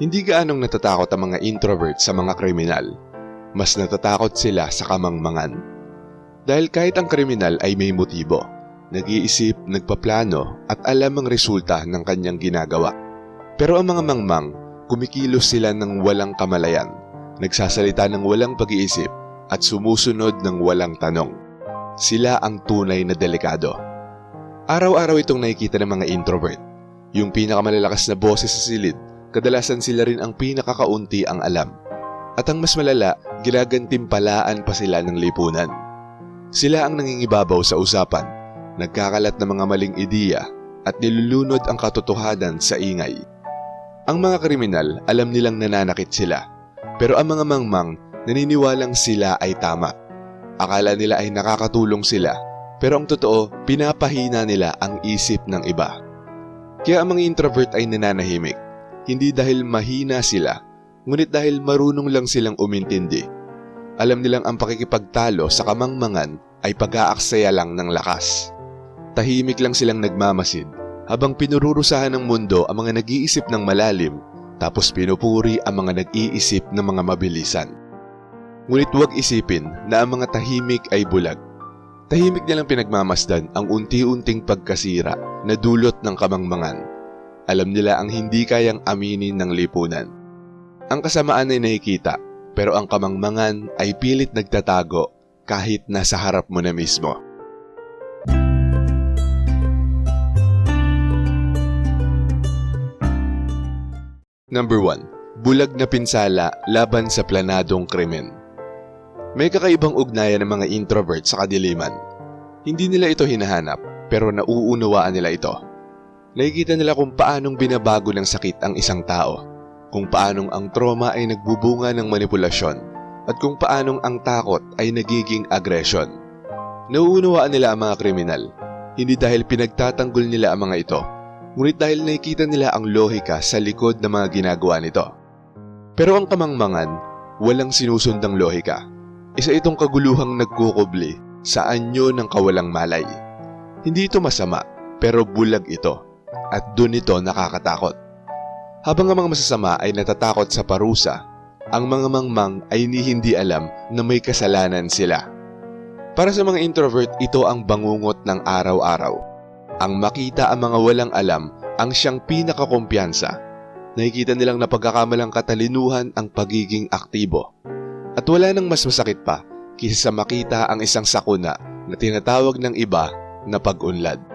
Hindi gaanong natatakot ang mga introvert sa mga kriminal. Mas natatakot sila sa kamangmangan. Dahil kahit ang kriminal ay may motibo, nag-iisip, nagpaplano at alam ang resulta ng kanyang ginagawa. Pero ang mga mangmang, kumikilos sila ng walang kamalayan, nagsasalita ng walang pag-iisip at sumusunod ng walang tanong. Sila ang tunay na delikado. Araw-araw itong nakikita ng mga introvert. Yung pinakamalalakas na boses sa silid, kadalasan sila rin ang pinakakaunti ang alam. At ang mas malala, ginagantimpalaan pa sila ng lipunan. Sila ang nangingibabaw sa usapan, nagkakalat ng mga maling ideya at nilulunod ang katotohanan sa ingay. Ang mga kriminal alam nilang nananakit sila, pero ang mga mangmang naniniwalang sila ay tama. Akala nila ay nakakatulong sila, pero ang totoo, pinapahina nila ang isip ng iba. Kaya ang mga introvert ay nananahimik, hindi dahil mahina sila, ngunit dahil marunong lang silang umintindi. Alam nilang ang pakikipagtalo sa kamangmangan ay pag-aaksaya lang ng lakas. Tahimik lang silang nagmamasid habang pinururusahan ng mundo ang mga nag-iisip ng malalim tapos pinupuri ang mga nag-iisip ng mga mabilisan. Ngunit huwag isipin na ang mga tahimik ay bulag. Tahimik nilang pinagmamasdan ang unti-unting pagkasira na dulot ng kamangmangan. Alam nila ang hindi kayang aminin ng lipunan. Ang kasamaan ay nakikita, pero ang kamangmangan ay pilit nagtatago kahit nasa harap mo na mismo. Number 1. Bulag na pinsala laban sa planadong krimen. May kakaibang ugnayan ng mga introvert sa kadiliman. Hindi nila ito hinahanap, pero nauunawaan nila ito. Nakikita nila kung paanong binabago ng sakit ang isang tao, kung paanong ang trauma ay nagbubunga ng manipulasyon, at kung paanong ang takot ay nagiging aggression. Nauunawaan nila ang mga kriminal, hindi dahil pinagtatanggol nila ang mga ito, ngunit dahil nakikita nila ang lohika sa likod ng mga ginagawa nito. Pero ang kamangmangan, walang sinusundang lohika. Isa itong kaguluhang nagkukubli sa anyo ng kawalang malay. Hindi ito masama, pero bulag ito. At dun ito nakakatakot. Habang ang mga masasama ay natatakot sa parusa, ang mga mangmang ay ni hindi alam na may kasalanan sila. Para sa mga introvert, ito ang bangungot ng araw-araw. Ang makita ang mga walang alam ang siyang pinakakumpiyansa. Nakikita nilang napagkakamalang katalinuhan ang pagiging aktibo. At wala nang mas masakit pa kaysa sa makita ang isang sakuna na tinatawag ng iba na pag-unlad.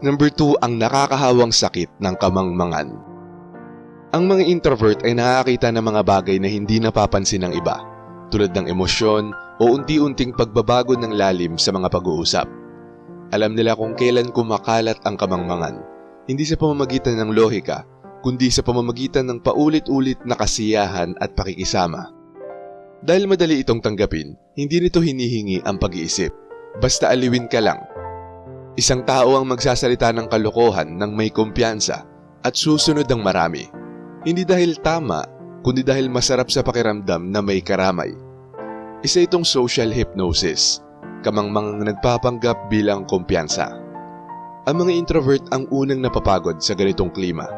Number 2 ang nakakahawang sakit ng kamangmangan. Ang mga introvert ay nakakita ng mga bagay na hindi napapansin ng iba, tulad ng emosyon o unti-unting pagbabago ng lalim sa mga pag-uusap. Alam nila kung kailan kumakalat ang kamangmangan, hindi sa pamamagitan ng lohika, kundi sa pamamagitan ng paulit-ulit na kasiyahan at pakikisama. Dahil madali itong tanggapin, hindi nito hinihingi ang pag-iisip. Basta aliwin ka lang. Isang tao ang magsasalita ng kalokohan ng may kumpiyansa at susunod ang marami. Hindi dahil tama, kundi dahil masarap sa pakiramdam na may karamay. Isa itong social hypnosis, kamangmangang nagpapanggap bilang kumpiyansa. Ang mga introvert ang unang napapagod sa ganitong klima.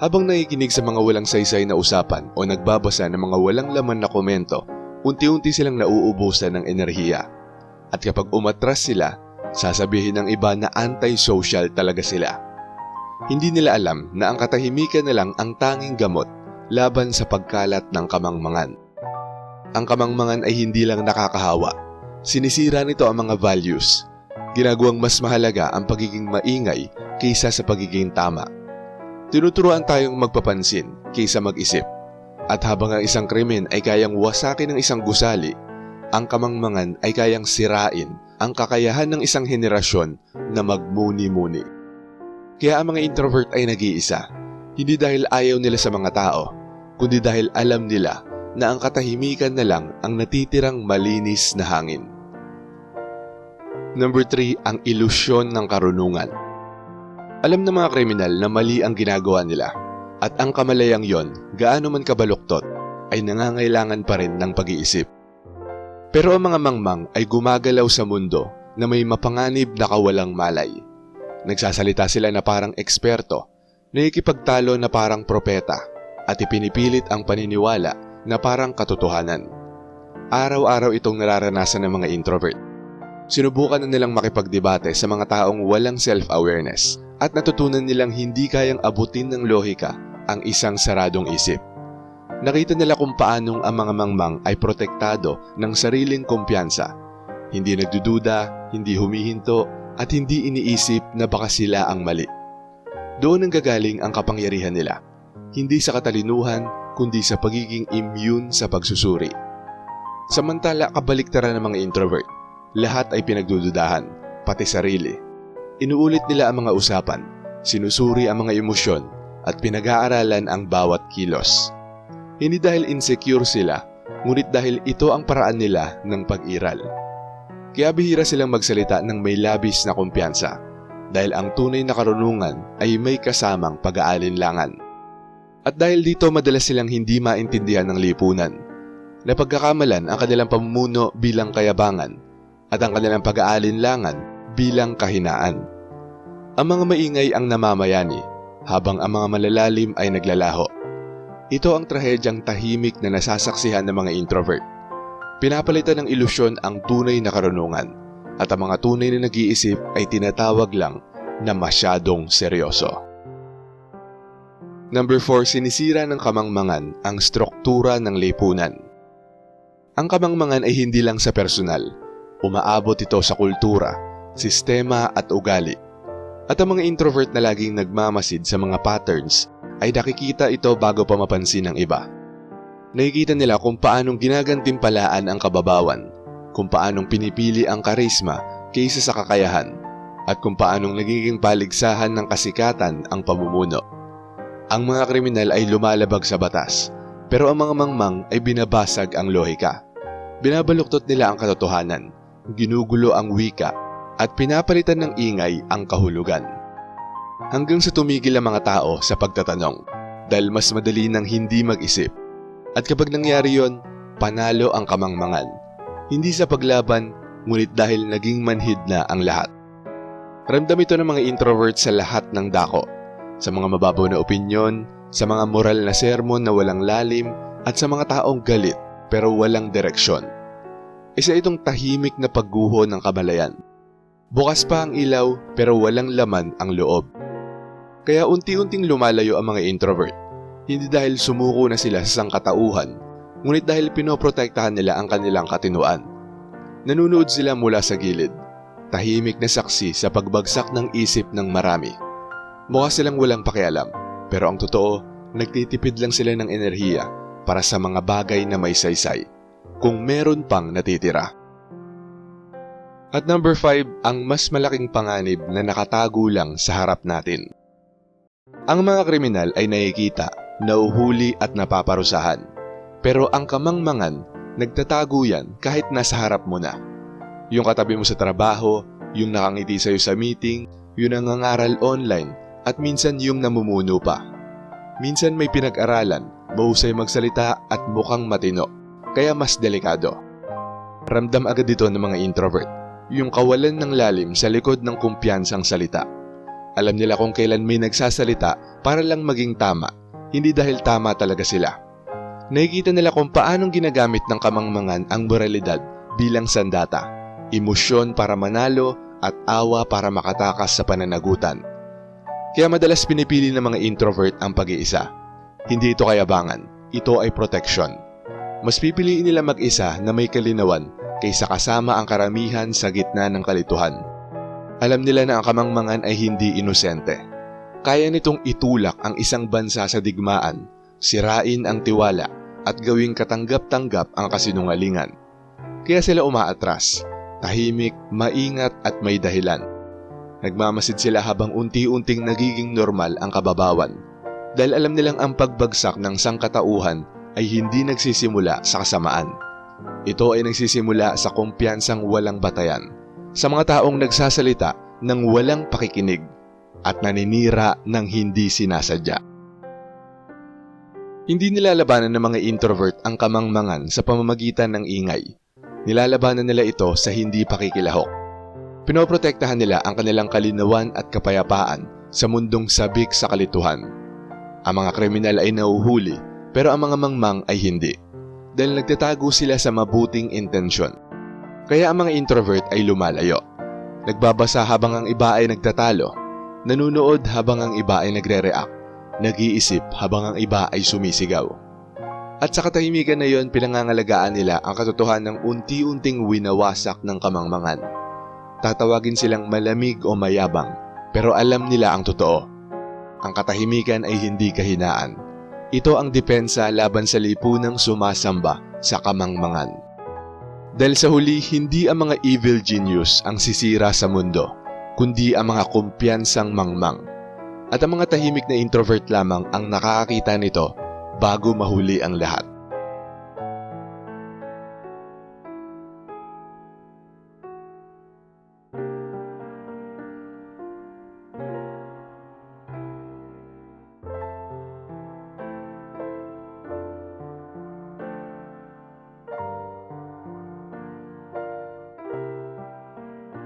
Habang nakikinig sa mga walang saysay na usapan o nagbabasa ng mga walang laman na komento, unti-unti silang nauubusan ng enerhiya. At kapag umatras sila, sasabihin ng iba na anti-social talaga sila. Hindi nila alam na ang katahimikan na lang ang tanging gamot laban sa pagkalat ng kamangmangan. Ang kamangmangan ay hindi lang nakakahawa. Sinisira nito ang mga values. Ginagawang mas mahalaga ang pagiging maingay kaysa sa pagiging tama. Tinuturuan tayong magpapansin kaysa mag-isip. At habang ang isang krimen ay kayang wasakin ng isang gusali, ang kamangmangan ay kayang sirain ang kakayahan ng isang henerasyon na magmuni-muni. Kaya ang mga introvert ay nag-iisa, hindi dahil ayaw nila sa mga tao, kundi dahil alam nila na ang katahimikan na lang ang natitirang malinis na hangin. Number 3, ang ilusyon ng karunungan. Alam ng mga kriminal na mali ang ginagawa nila at ang kamalayang yon, gaano man kabaluktot, ay nangangailangan pa rin ng pag-iisip. Pero ang mga mangmang ay gumagalaw sa mundo na may mapanganib na kawalang malay. Nagsasalita sila na parang eksperto, Nakikipagtalo na parang propeta at ipinipilit ang paniniwala na parang katotohanan. Araw-araw itong nararanasan ng mga introvert. Sinubukan na nilang makipagdebate sa mga taong walang self-awareness at natutunan nilang hindi kayang abutin ng lohika ang isang saradong isip. Nakita nila kung paanong ang mga mangmang ay protektado ng sariling kumpiyansa. Hindi nagdududa, hindi humihinto, at hindi iniisip na baka sila ang mali. Doon ang gagaling ang kapangyarihan nila. Hindi sa katalinuhan, kundi sa pagiging immune sa pagsusuri. Samantala kabaliktaran ng mga introvert, lahat ay pinagdududahan, pati sarili. Inuulit nila ang mga usapan, sinusuri ang mga emosyon, at pinag-aaralan ang bawat kilos. Hindi dahil insecure sila, ngunit dahil ito ang paraan nila ng pag-iral. Kaya bihira silang magsalita ng may labis na kumpiyansa dahil ang tunay na karunungan ay may kasamang pag-aalinlangan. At dahil dito madalas silang hindi maintindihan ng lipunan, napagkakamalan ang kanilang pamumuno bilang kayabangan at ang kanilang pag-aalinlangan bilang kahinaan. Ang mga maingay ang namamayani habang ang mga malalalim ay naglalaho. Ito ang trahedyang tahimik na nasasaksihan ng mga introvert. Pinapalitan ng ilusyon ang tunay na karunungan at ang mga tunay na nag-iisip ay tinatawag lang na masyadong seryoso. Number 4, sinisira ng kamangmangan ang struktura ng lipunan. Ang kamangmangan ay hindi lang sa personal, umaabot ito sa kultura, sistema at ugali. At ang mga introvert na laging nagmamasid sa mga patterns ay nakikita ito bago pa mapansin ng iba. Nakikita nila kung paanong ginagantimpalaan ang kababawan, kung paanong pinipili ang karisma kaysa sa kakayahan, at kung paanong nagiging paligsahan ng kasikatan ang pamumuno. Ang mga kriminal ay lumalabag sa batas, pero ang mga mangmang ay binabasag ang lohika. Binabaluktot nila ang katotohanan, ginugulo ang wika, at pinapalitan ng ingay ang kahulugan. Hanggang sa tumigil ang mga tao sa pagtatanong, dahil mas madali nang hindi mag-isip at kapag nangyari yon, panalo ang kamangmangan. Hindi sa paglaban, ngunit dahil naging manhid na ang lahat. Ramdam ito ng mga introvert sa lahat ng dako. Sa mga mababaw na opinyon, sa mga moral na sermon na walang lalim, at sa mga taong galit pero walang direksyon. Isa itong tahimik na pagguho ng kamalayan. Bukas pa ang ilaw pero walang laman ang loob. Kaya unti-unting lumalayo ang mga introvert hindi dahil sumuko na sila sa sangkatauhan, ngunit dahil pinoprotektahan nila ang kanilang katinuan. Nanunood sila mula sa gilid, tahimik na saksi sa pagbagsak ng isip ng marami. Mukha silang walang pakialam, pero ang totoo, nagtitipid lang sila ng enerhiya para sa mga bagay na may saysay, kung meron pang natitira. At number 5, ang mas malaking panganib na nakatago lang sa harap natin. Ang mga kriminal ay nakikita nauhuli at napaparusahan. Pero ang kamangmangan, nagtatago yan kahit nasa harap mo na. Yung katabi mo sa trabaho, yung nakangiti sa'yo sa meeting, yung nangangaral online, at minsan yung namumuno pa. Minsan may pinag-aralan, mahusay magsalita at mukhang matino, kaya mas delikado. Ramdam agad dito ng mga introvert, yung kawalan ng lalim sa likod ng kumpiyansang salita. Alam nila kung kailan may nagsasalita para lang maging tama hindi dahil tama talaga sila. Nakikita nila kung paanong ginagamit ng kamangmangan ang moralidad bilang sandata, emosyon para manalo at awa para makatakas sa pananagutan. Kaya madalas pinipili ng mga introvert ang pag-iisa. Hindi ito kayabangan, ito ay protection. Mas pipiliin nila mag-isa na may kalinawan kaysa kasama ang karamihan sa gitna ng kalituhan. Alam nila na ang kamangmangan ay hindi inosente kaya nitong itulak ang isang bansa sa digmaan, sirain ang tiwala at gawing katanggap-tanggap ang kasinungalingan. Kaya sila umaatras, tahimik, maingat at may dahilan. Nagmamasid sila habang unti-unting nagiging normal ang kababawan dahil alam nilang ang pagbagsak ng sangkatauhan ay hindi nagsisimula sa kasamaan. Ito ay nagsisimula sa kumpiyansang walang batayan, sa mga taong nagsasalita ng walang pakikinig at naninira ng hindi sinasadya. Hindi nilalabanan ng mga introvert ang kamangmangan sa pamamagitan ng ingay. Nilalabanan nila ito sa hindi pakikilahok. Pinoprotektahan nila ang kanilang kalinawan at kapayapaan sa mundong sabik sa kalituhan. Ang mga kriminal ay nauhuli pero ang mga mangmang ay hindi dahil nagtatago sila sa mabuting intensyon. Kaya ang mga introvert ay lumalayo. Nagbabasa habang ang iba ay nagtatalo, nanunood habang ang iba ay nagre-react, nag-iisip habang ang iba ay sumisigaw. At sa katahimikan na yon pinangangalagaan nila ang katotohanan ng unti-unting winawasak ng kamangmangan. Tatawagin silang malamig o mayabang, pero alam nila ang totoo. Ang katahimikan ay hindi kahinaan. Ito ang depensa laban sa lipunang sumasamba sa kamangmangan. Dahil sa huli, hindi ang mga evil genius ang sisira sa mundo, kundi ang mga kumpiyansang mangmang. At ang mga tahimik na introvert lamang ang nakakakita nito bago mahuli ang lahat.